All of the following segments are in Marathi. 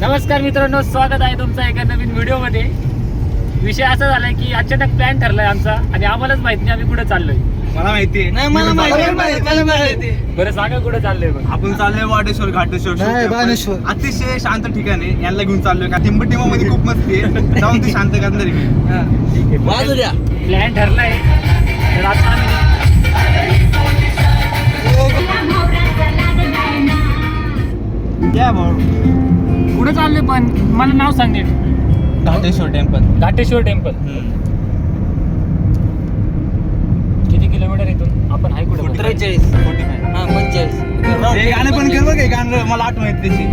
नमस्कार मित्रांनो स्वागत आहे तुमचं एका नवीन व्हिडिओमध्ये. विषय असा झालाय की अचानक प्लॅन ठरलाय आमचा आणि आम्हालाच माहीत नाही आम्ही कुठे चाललोय. मला माहितीये. नाही मला माहिती मला माहिती बरं सांगा कुठे चाललोय बघ. आपण चाललोय वाटेश्वर घाटेश्वर नाही. बाणेश्वर. अतिशय शांत ठिकाण आहे यांना घेऊन चाललोय. का टिंबमध्ये खूप मस्ती आहे. जाऊन ती शांत करणार आहे मी ठीक आहे. वाजू द्या. प्लॅन ठरलाय. तर आता आम्ही या भाऊ. कुठे चाललोय पण मला नाव सांग नीट. घाटेश्वर टेम्पल. घाटेश्वर टेम्पल. किती किलोमीटर इथून आपण आहे कुठे त्रेचाळीस हा पंचेचाळीस. हे गाणं पण कर बघ हे गाणं मला आठवण येते त्याची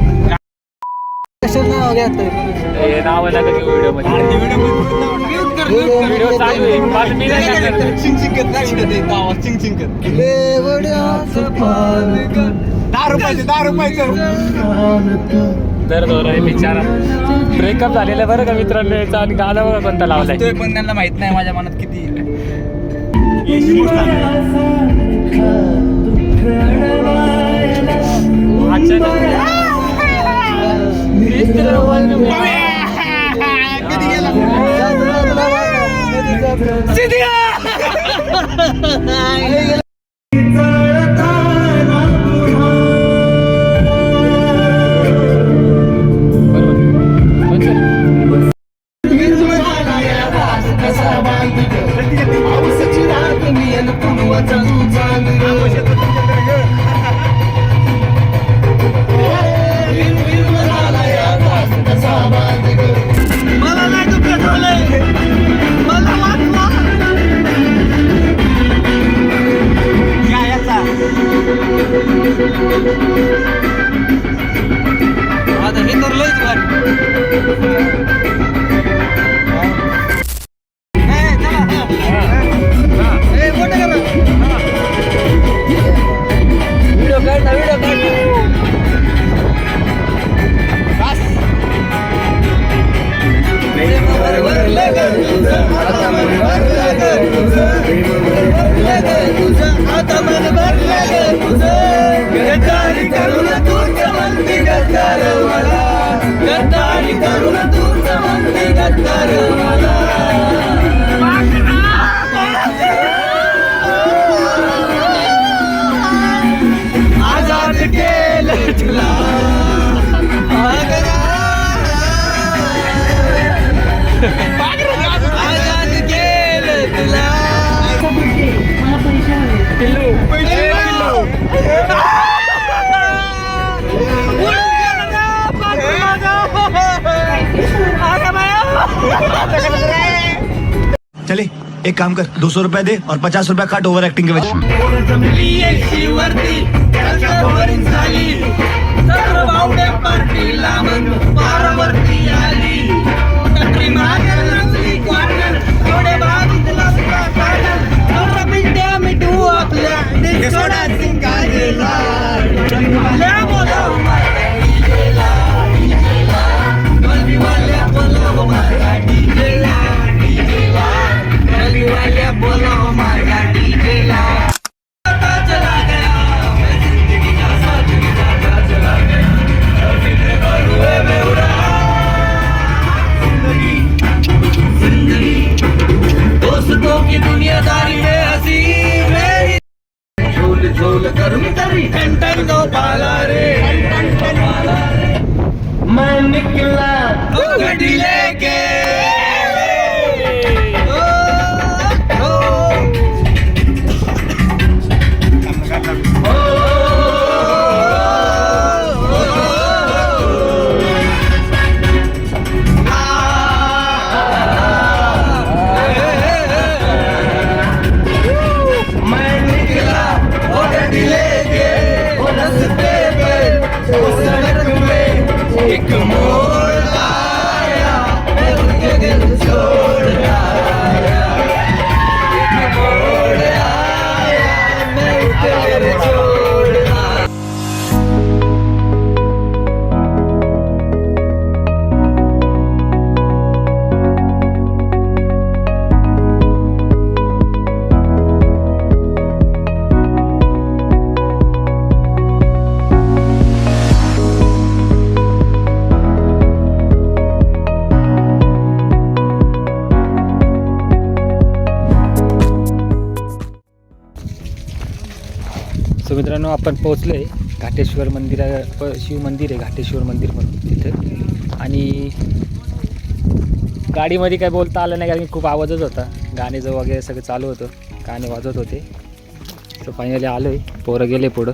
नाव घेतोय नाव नका घेऊ व्हिडिओमध्ये. व्हिडिओ चालू आहे. मी नाही चिंग चिंग नाही चिंग चिंग. लेवड्याचं दहा रुपयाचं दहा रुपयाचं. दर्द हो आहे बिचारा. ब्रेकअप झालेलं बरं का मित्रांनो याचा आणि गाणं बघा कोणता लावलाय पण त्यांना माहीत नाही माझ्या मनात किती. कधी 变得不如我走路才。चले एक काम कर दो सौ रुपया दे और पचास रुपया काट ओवर एक्टिंग के वजह Yeah. की दुनियादारी मित्रांनो आपण पोहोचलो आहे घाटेश्वर मंदिरा प- शिव मंदिर आहे घाटेश्वर मंदिर म्हणून तिथं. आणि गाडीमध्ये काय बोलता आलं नाही कारण खूप आवाजच होता. गाणेचं वगैरे सगळं चालू होतं गाणे वाजत होते. तर फायनली आलो आहे पोरं गेले पुढं.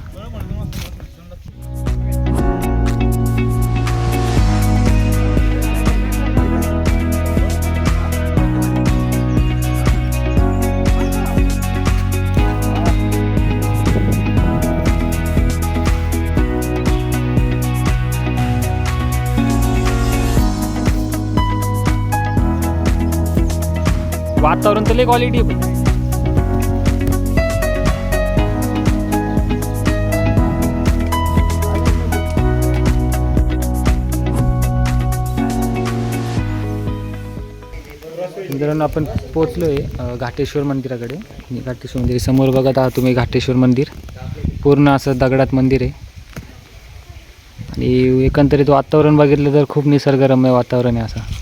वातावरण क्वालिटी मित्रांनो आपण पोचलो आहे घाटेश्वर मंदिराकडे. घाटेश्वर मंदिर समोर बघत आहात तुम्ही घाटेश्वर मंदिर. पूर्ण असं दगडात मंदिर आहे. आणि एकंदरीत वातावरण बघितलं तर खूप निसर्गरम्य वातावरण आहे असं.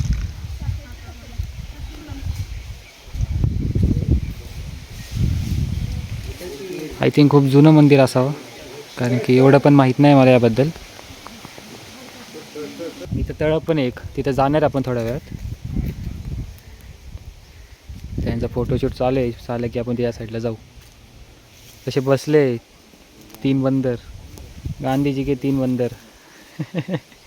आय थिंक खूप जुनं मंदिर असावं. कारण की एवढं पण माहीत नाही मला याबद्दल. इथं तळं पण एक. तिथं जाणार आपण थोड्या वेळात. त्यांचा फोटोशूट चालू आहे. चाललं की आपण त्या साईडला जाऊ. तसे बसले. तीन बंदर. गांधीजी के तीन बंदर.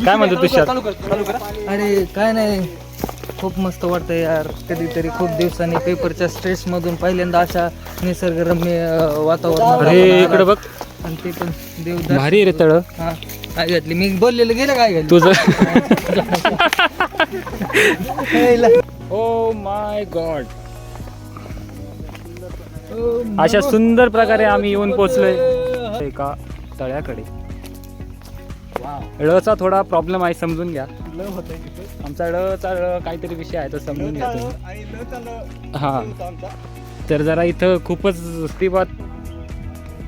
काय म्हणतो तुषार अरे काय नाही. खूप मस्त वाटतं यार. कधीतरी खूप दिवसांनी पेपरच्या स्ट्रेस मधून पहिल्यांदा अशा निसर्गरम्य अं, वातावरणात अरे इकडे. बघ. आणि ते पण देवदास भारी रे तळ. हा काय घातली? मी बोललेलं गेलं काय घातली? तुझं? ओ माय गॉड अशा सुंदर प्रकारे आम्ही येऊन पोचलोय. एका तळ्याकडे. ळचा थोडा प्रॉब्लेम आहे समजून घ्या. आमचा ळचा ळ काहीतरी विषय आहे तो समजून घ्या तुम्ही. हा. तर जरा इथं खूपच तीव्रात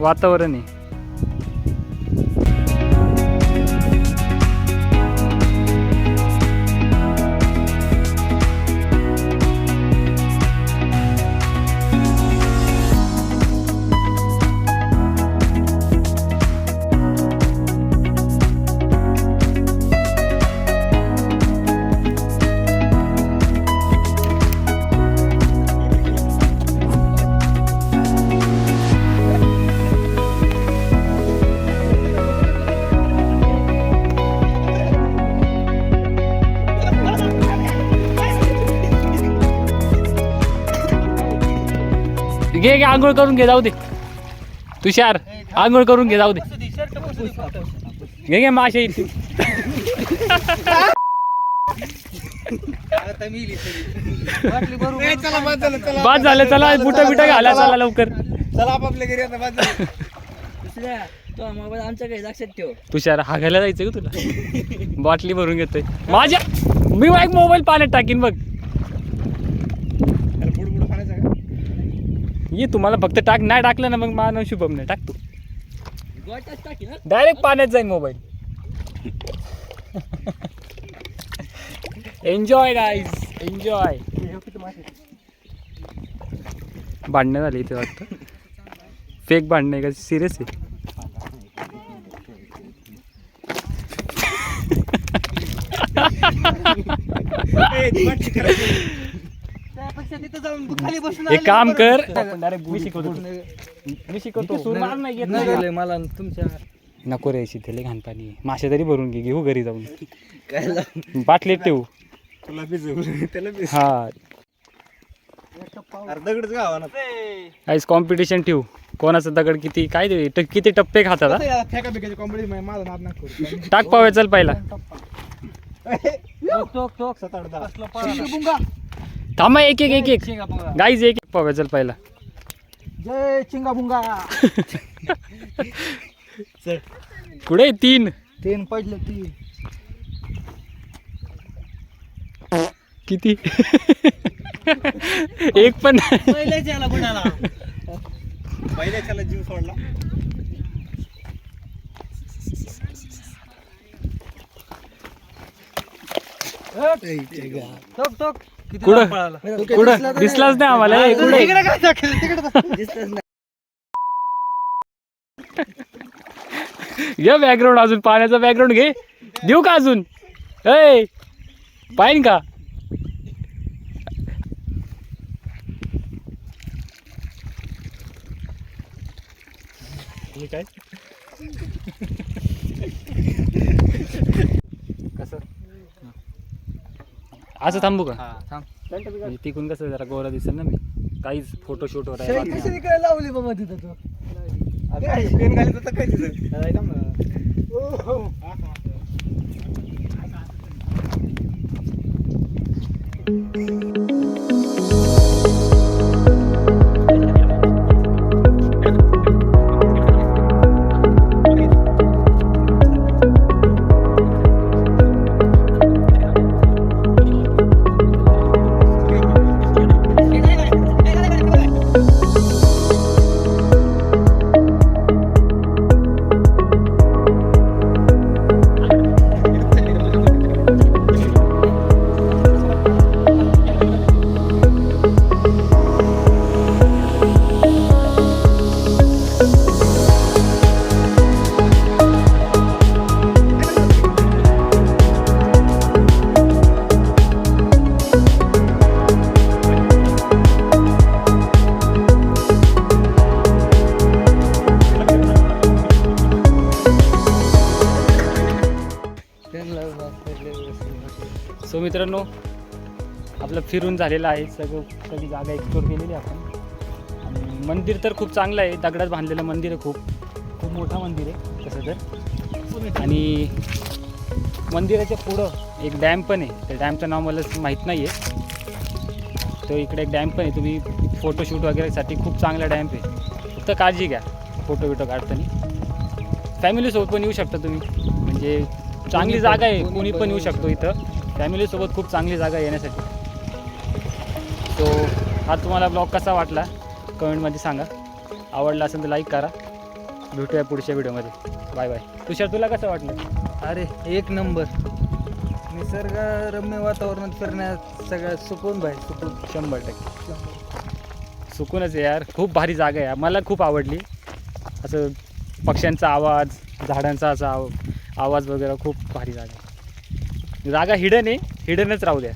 वातावरण आहे. घे घे आंघोळ करून घे जाऊ दे. तुषार आंघोळ करून घे जाऊ दे. घे घे माशे बरोबर बाद झालं चला. बुटा बिटा घाला चला. लवकर. चला आपापल्या घरी आता. तो मोबाईल आमच्या काही लक्षात ठेव. तुषार हागायला जायचं का तुला? बाटली भरून घेतोय. माझ्या मी एक मोबाईल पाण्यात टाकीन बघ त्याला बुडबुड खाण्याचं का? ये तुम्हाला फक्त टाक नाही टाकलं ना मग मानव शुभम नाही टाकतो डायरेक्ट पाण्यात जाईल मोबाईल एन्जॉय गाईज एन्जॉय भांडणं झाली इथे वाटतं. फेक भांडणं आहे का? सिरियस आहे. एक काम आलं कर. मी शिकवतो मी शिकवतो. मला तुमच्या नको रे शिथेले घाण पाणी. मासे तरी भरून घे घेऊ घरी जाऊन. काय बाटलीत ठेवू. तुला त्याला हा. दगडच ना काहीच कॉम्पिटिशन ठेवू. कोणाचा दगड किती काय किती टप्पे खातात टाक पावे चल पहिला. थांबा एक एक एक एक. गाईज एक एक. पाहूया चल पहिला. जय चिंगाबुंगा कुठे तीन? तीन पडले तीन. किती? एक पण नाही. पहिल्याच याला गुणाला. पहिल्याच्याला जीव सोडला. टोक टोक कुठं? कुठं? दिसलाच नाही. आम्हाला. ए, कुठे? घे बॅकग्राऊंड अजून पाण्याचा बॅकग्राऊंड घे. देऊ का अजून? ए पाहिन का काय कसं असं थांबू का? म्हणजे तिकून कसं जरा गोरा दिसेल ना मी. काहीच फोटोशूट वर आहे. बाकी नाही. काय लावली बाबा तिथं तू. पेन घालीत होता काय तिथं? मित्रांनो आपलं फिरून झालेलं आहे सगळं सगळी जागा एक्सप्लोर केलेली आहे आपण. आणि मंदिर तर खूप चांगलं आहे दगडात बांधलेलं मंदिर आहे खूप. खूप मोठं मंदिर आहे तसं तर. आणि मंदिराच्या पुढं एक डॅम पण आहे. त्या डॅमचं नाव मला माहीत नाही आहे तो इकडे एक डॅम पण आहे. तुम्ही फोटोशूट वगैरेसाठी खूप चांगला डॅम्प आहे. फक्त काळजी घ्या फोटो बिटो काढताना. फॅमिलीसोबत पण येऊ शकता तुम्ही. म्हणजे चांगली जागा आहे कोणी पण येऊ शकतो. इथं. फॅमिलीसोबत खूप चांगली जागा येण्यासाठी. सो हा तुम्हाला ब्लॉग कसा वाटला? कमेंटमध्ये सांगा. आवडला असेल तर लाईक करा. भेटूया पुढच्या व्हिडिओमध्ये बाय बाय तुषार तुला कसं वाटलं? अरे एक नंबर. निसर्ग रम्य वातावरणात फिरण्यात सगळ्यात सुकून भाई सुकून. शंभर टक्के. सुकूनच आहे यार. खूप भारी जागा आहे मला खूप आवडली. असं पक्ष्यांचा आवाज झाडांचा असा आव आवाज वगैरे खूप भारी जागा आहे. जागा हिडन आहे. हिडनच राहू द्या.